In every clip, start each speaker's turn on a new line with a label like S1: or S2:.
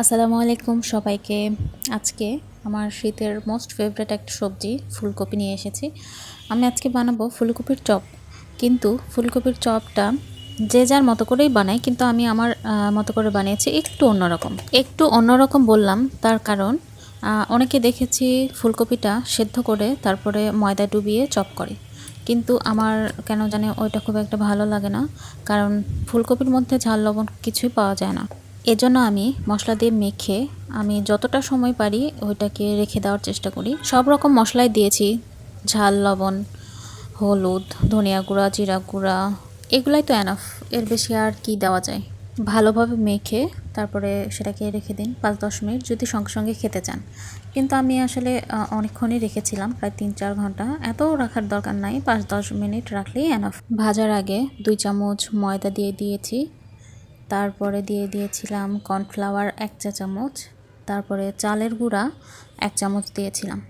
S1: আসসালামু আলাইকুম সবাইকে। আজকে আমার শীতের মোস্ট ফেভারেট একটা সবজি ফুলকপি নিয়ে এসেছি। আমি আজকে বানাবো ফুলকপির চপ। কিন্তু ফুলকপির চপটা যে যার মতো করেই বানাই, কিন্তু আমি আমার মতো করে বানিয়েছি একটু অন্যরকম। একটু অন্যরকম বললাম, তার কারণ অনেকে দেখেছি ফুলকপিটা সেদ্ধ করে তারপরে ময়দা ডুবিয়ে চপ করে। কিন্তু আমার কেন জানি ওইটা খুব একটা ভালো লাগে না, কারণ ফুলকপির মধ্যে ঝাল লবণ কিছুই পাওয়া যায় না। এজন্য আমি মশলা দিয়ে মেখে আমি যতটা সময় পারি ওইটাকে রেখে দেওয়ার চেষ্টা করি। সব রকম মশলাই দিয়েছি। ঝাল, লবণ, হলুদ, ধনিয়া গুঁড়া, জিরা গুঁড়া, এগুলাই তো এনাফ এর বেশি আর কি দেওয়া যায়? ভালোভাবে মেখে তারপরে সেটাকে রেখে দিন পাঁচ দশ মিনিট যদি সঙ্গে সঙ্গে খেতে চান। কিন্তু আমি আসলে অনেকক্ষণই রেখেছিলাম, প্রায় তিন চার ঘণ্টা। এত রাখার দরকার নাই, পাঁচ দশ মিনিট রাখলেই এনাফ ভাজার আগে দুই চামচ ময়দা দিয়ে দিয়েছি। তারপরে দিয়ে দিয়েছিলাম কর্নফ্লাওয়ার এক চা চামচ, তারপরে চালের গুঁড়া এক চামচ দিয়েছিলাম।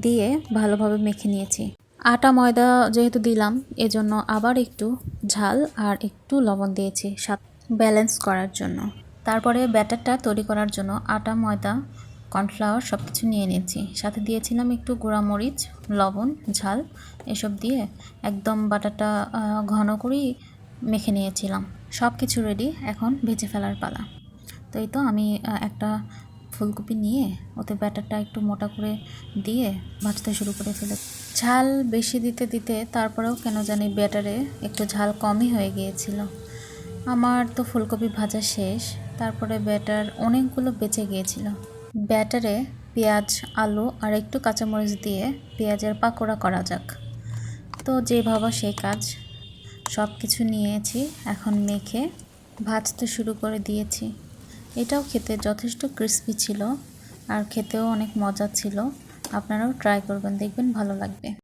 S1: দিয়ে ভালোভাবে মেখে নিয়েছি। আটা, ময়দা যেহেতু দিলাম, এজন্য আবার একটু ঝাল আর একটু লবণ দিয়েছি স্বাদ ব্যালেন্স করার জন্য। তারপরে ব্যাটারটা তৈরি করার জন্য আটা, ময়দা, কর্নফ্লাওয়ার সব কিছু নিয়ে নিয়েছি। সাথে দিয়েছিলাম একটু গুঁড়ামরিচ, লবণ, ঝাল, এসব দিয়ে একদম বাটারটা ঘন করেই মেখে নিয়েছিলাম। সব কিছু রেডি এখন ভেজে ফেলার পালা। তো এই তো আমি একটা ফুলকপি নিয়ে, ওতে ব্যাটারটা একটু মোটা করে দিয়ে ভাজতে শুরু করে ফেলে। ঝাল বেশি দিতে দিতে তারপরেও কেন জানি ব্যাটারে একটু ঝাল কমই হয়ে গিয়েছিল। আমার তো ফুলকপি ভাজা শেষ, তারপরে ব্যাটার অনেকগুলো বেঁচে গিয়েছিল। ব্যাটারে পেঁয়াজ, আলু আর একটু কাঁচামরিচ দিয়ে পেঁয়াজের পাকোড়া করা যাক। তো যে ভাবা সেই কাজ সব কিছু নিয়েছি, এখন মেখে ভাজতে শুরু করে দিয়েছি। এটাও খেতে যথেষ্ট ক্রিস্পি ছিল আর খেতেও অনেক মজা ছিল। আপনারাও ট্রাই করবেন, দেখবেন ভালো লাগবে।